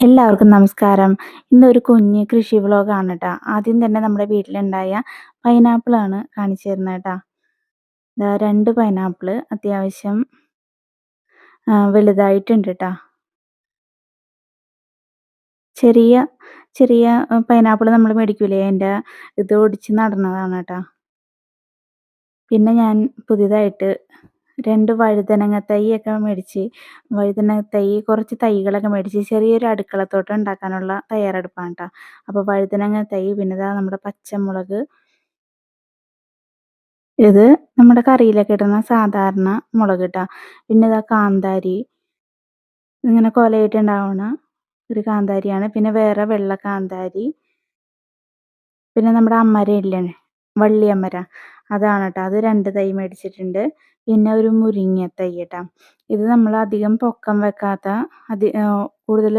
എല്ലാവർക്കും നമസ്കാരം. ഇന്നൊരു കുഞ്ഞ് കൃഷി വ്ലോഗാണ് ട്ടാ. ആദ്യം തന്നെ നമ്മുടെ വീട്ടിലുണ്ടായ പൈനാപ്പിളാണ് കാണിച്ചു തരുന്നത് ട്ടാ. ദാ 2 പൈനാപ്പിൾ അത്യാവശ്യം വലുതായിട്ടുണ്ട് ട്ടാ. ചെറിയ ചെറിയ പൈനാപ്പിൾ നമ്മൾ മേടിക്കൂലേ എന്റെ ഇത് ഒടിച്ച് നടന്നതാണ് ട്ടാ. പിന്നെ ഞാൻ പുതിയതായിട്ട് 2 വഴുതനങ്ങ തൈയൊക്കെ മേടിച്ച് വഴുതനങ്ങ തൈ കുറച്ച് തൈകളൊക്കെ മേടിച്ച് ചെറിയൊരു അടുക്കളത്തോട്ടം ഉണ്ടാക്കാനുള്ള തയ്യാറെടുപ്പാണ് കേട്ടോ അപ്പോൾ വഴുതനങ്ങ തൈ പിന്നെ ഇതാ നമ്മുടെ പച്ചമുളക്. ഇത് നമ്മുടെ കറിയിലൊക്കെ ഇടുന്ന സാധാരണ മുളക് കേട്ടോ പിന്നെ ഇതാ കാന്താരി. ഇങ്ങനെ കൊലയിട്ടുണ്ടാവണ ഒരു കാന്താരിയാണ്. പിന്നെ വേറെ വെള്ള കാന്താരി. പിന്നെ നമ്മുടെ അമ്മര ഇല്ലേ വള്ളിയമര അതാണ് കേട്ടോ അത് രണ്ട് തൈ മേടിച്ചിട്ടുണ്ട്. പിന്നെ ഒരു മുരിങ്ങ തൈ കേട്ടോ ഇത് നമ്മൾ അധികം പൊക്കം വെക്കാത്ത അതി കൂടുതൽ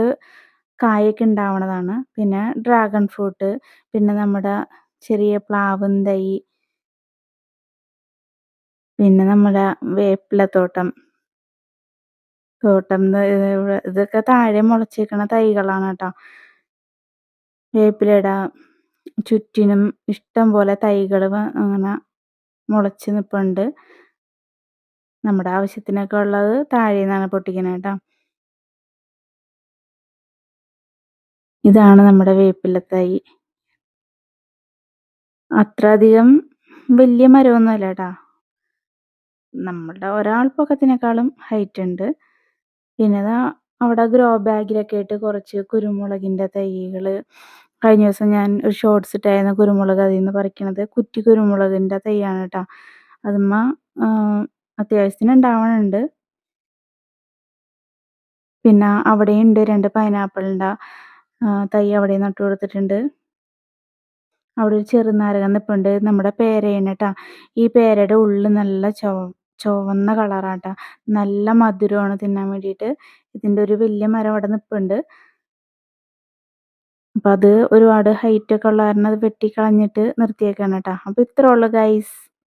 കായൊക്കെ ഉണ്ടാവണതാണ്. പിന്നെ ഡ്രാഗൺ ഫ്രൂട്ട് പിന്നെ നമ്മുടെ ചെറിയ പ്ലാവും തൈ പിന്നെ നമ്മുടെ വേപ്പിലത്തോട്ടം തോട്ടം. ഇതൊക്കെ താഴെ മുളച്ചേക്കണ തൈകളാണ് കേട്ടോ വേപ്പിലയുടെ ചുറ്റിനും ഇഷ്ടം പോലെ തൈകൾ അങ്ങനെ മുളച്ച് നിൽപ്പുണ്ട്. നമ്മുടെ ആവശ്യത്തിനൊക്കെ ഉള്ളത് താഴെ നിന്നാണ് പൊട്ടിക്കണേ കേട്ടോ ഇതാണ് നമ്മുടെ വേപ്പിലത്തായി. അത്ര അധികം വലിയ മരമൊന്നുമല്ല ട്ടാ. നമ്മളുടെ ഒരാൾ പൊക്കത്തിനേക്കാളും ഹൈറ്റ് ഉണ്ട്. പിന്നെ അവിടെ ഗ്രോ ബാഗിലൊക്കെ ആയിട്ട് കുറച്ച് കുരുമുളകിന്റെ തൈകൾ കഴിഞ്ഞ ദിവസം ഞാൻ ഒരു ഷോർട്സ് ഇട്ടായിരുന്നു കുരുമുളക് അതിൽ നിന്ന് പറിക്കണത്. കുറ്റി കുരുമുളകിന്റെ തൈയാണ് കേട്ടോ അതുമ്മ അത്യാവശ്യത്തിന് ഉണ്ടാവണുണ്ട്. പിന്നെ അവിടെയുണ്ട് രണ്ട് പൈനാപ്പിളിന്റെ തൈ അവിടെ നട്ടു കൊടുത്തിട്ടുണ്ട്. അവിടെ ഒരു ചെറുനാരകം നിൽപ്പുണ്ട്. നമ്മുടെ പേരയാണ് കേട്ടോ ഈ പേരയുടെ ഉള്ളിൽ നല്ല ചോ ചുവന്ന കളറാട്ടാ നല്ല മധുരമാണ് തിന്നാൻ വേണ്ടിയിട്ട്. ഇതിന്റെ ഒരു വലിയ മരം അവിടെ നിൽപ്പുണ്ട്. അപ്പോൾ അത് ഒരുപാട് ഹൈറ്റ് ഒക്കെ ഉള്ള കാരണം അത് വെട്ടിക്കളഞ്ഞിട്ട് നിർത്തിയേക്കാണ് കേട്ടോ അപ്പോൾ ഇത്രേ ഉള്ളു ഗൈസ്.